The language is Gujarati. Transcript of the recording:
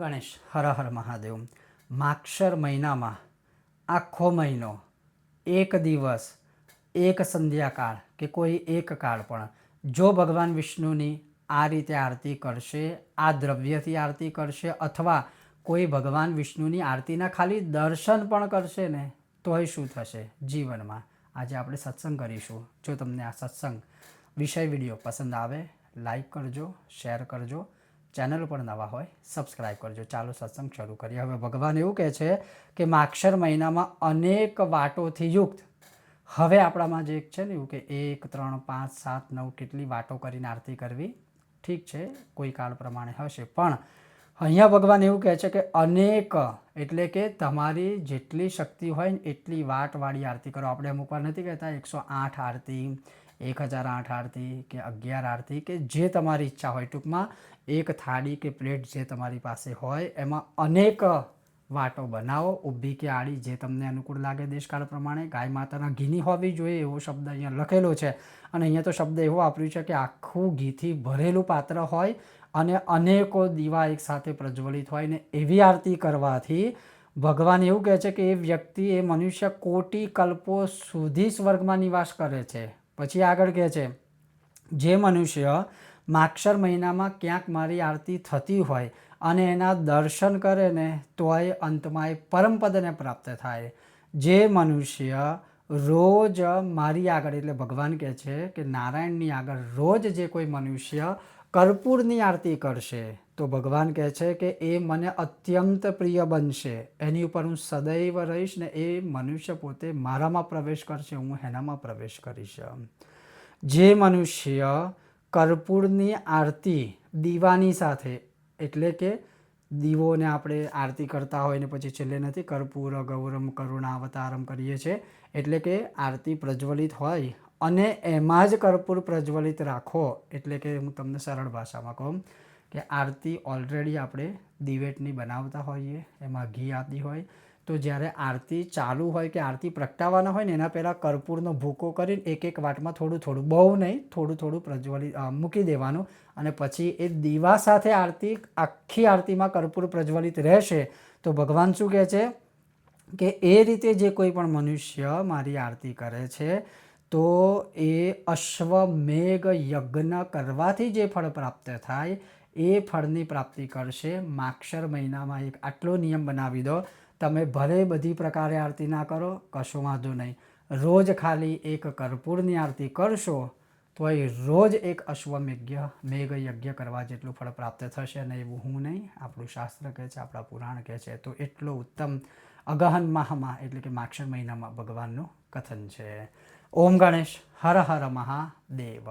ગણેશ. હર હર મહાદેવ. માક્ષર મહિનામાં, આખો મહિનો, એક દિવસ, એક સંધ્યાકાળ કે કોઈ એક કાળ પણ. જો ભગવાન વિષ્ણુની આ રીતે આરતી કરશે, આ દ્રવ્યથી આરતી કરશે અથવા કોઈ ભગવાન વિષ્ણુની આરતીના ખાલી દર્શન પણ કરશે ને, તોય શું થશે જીવનમાં? આજે આપણે સત્સંગ કરીશું. જો તમને આ સત્સંગ વિષય વીડિયો પસંદ આવે, લાઈક કરજો, શેર કરજો. ચેનલ પર નવા હોય સબસ્ક્રાઈબ કરજો. ચાલો સત્સંગ શરૂ કરીએ. હવે ભગવાન એવું કહે છે કે માક્ષર મહિનામાં અનેક વાટોથી યુક્ત. હવે આપણામાં જે એક છે ને એવું કે એક, ત્રણ, પાંચ, સાત, નવ કેટલી વાટો કરીને આરતી કરવી, ઠીક છે, કોઈ કાળ પ્રમાણે હશે. પણ અહીંયા ભગવાન એવું કહે છે કે અનેક, એટલે કે તમારી જેટલી શક્તિ હોય ને એટલી વાટવાળી આરતી કરો. આપણે અમુક વાર નથી કહેતા, એકસો આઠ આરતી એક હજાર આઠ આરતી કે અગિયાર આરતી કે જે તમારી ઈચ્છા હોય ટૂંકમાં, એક થાળી કે પ્લેટ જે તમારી પાસે હોય, એમાં અનેક વાટો બનાવો. ઊભી કે આડી જે તમને અનુકૂળ લાગે દેશકાળ પ્રમાણે. ગાય માતાના ઘીની હોવી જોઈએ એવો શબ્દ અહીંયા લખેલો છે. અને અહીંયા તો શબ્દ એવો વાપર્યું છે કે આખું ઘીથી ભરેલું પાત્ર હોય અને અનેકો દીવા એકસાથે પ્રજ્વલિત હોય ને એવી આરતી કરવાથી ભગવાન એવું કહે છે કે એ વ્યક્તિ, એ મનુષ્ય કોટી કલ્પો સુધી સ્વર્ગમાં નિવાસ કરે છે. પછી આગળ કહે છે, જે મનુષ્ય માક્ષર મહિનામાં ક્યાંક મારી આરતી થતી હોય અને એના દર્શન કરે ને તોય અંતમાં એ પરમપદને પ્રાપ્ત થાય. જે મનુષ્ય રોજ મારી આગળ એટલે ભગવાન કહે છે કે નારાયણની આગળ રોજ જે કોઈ મનુષ્ય કર્પૂરની આરતી કરશે તો ભગવાન કહે છે કે એ મને અત્યંત પ્રિય બનશે. એની ઉપર હું સદૈવ રહીશ ને એ મનુષ્ય પોતે મારામાં પ્રવેશ કરશે, હું એનામાં પ્રવેશ કરીશ. જે મનુષ્ય કર્પૂરની આરતી દીવાની સાથે, એટલે કે દીવોને આપણે આરતી કરતા હોય ને પછી છેલ્લે નથી, કર્પૂર, ગૌરમ કરુણાવતારમ કરીએ છીએ, એટલે કે આરતી પ્રજ્વલિત હોય, અને એમાં જ કર્પૂર પ્રજ્વલિત રાખો, એટલે કે હું તમને સરળ ભાષામાં કહું કે આરતી ઓલરેડી આપણે દિવેટની બનાવતા હોઈએ, એમાં ઘી આદિ હોય. તો જ્યારે આરતી ચાલુ હોય કે આરતી પ્રગટાવવાના હોય ને, એના પહેલાં કર્પૂરનો ભૂકો કરીને એક એક વાટમાં થોડું થોડું, બહુ નહીં, થોડું થોડું પ્રજ્વલિત મૂકી દેવાનું. અને પછી એ દીવા સાથે આરતી, આખી આરતીમાં કર્પૂર પ્રજ્વલિત રહેશે. તો ભગવાન શું કહે છે? કે એ રીતે જે કોઈ પણ મનુષ્ય મારી આરતી કરે છે, તો એ અશ્વમેઘ યજ્ઞ કરવાથી જે ફળ પ્રાપ્ત થાય એ ફળની પ્રાપ્તિ કરશે. માક્ષર મહિનામાં એક આટલો નિયમ બનાવી દો. તમે ભલે બધી પ્રકારે આરતી ના કરો, કશો વાંધો નહીં. રોજ ખાલી એક કર્પૂરની આરતી કરશો તો એ રોજ એક અશ્વમેઘ મેઘ યજ્ઞ કરવા જેટલું ફળ પ્રાપ્ત થશે અને એવું હું નહીં. આપણું શાસ્ત્ર કહે છે, આપણા પુરાણ કહે છે. તો એટલો ઉત્તમ અગહન માહમાં એટલે કે માક્ષર મહિનામાં ભગવાનનું કથન છે. ઓમ ગણેશ, હર હર મહાદેવ.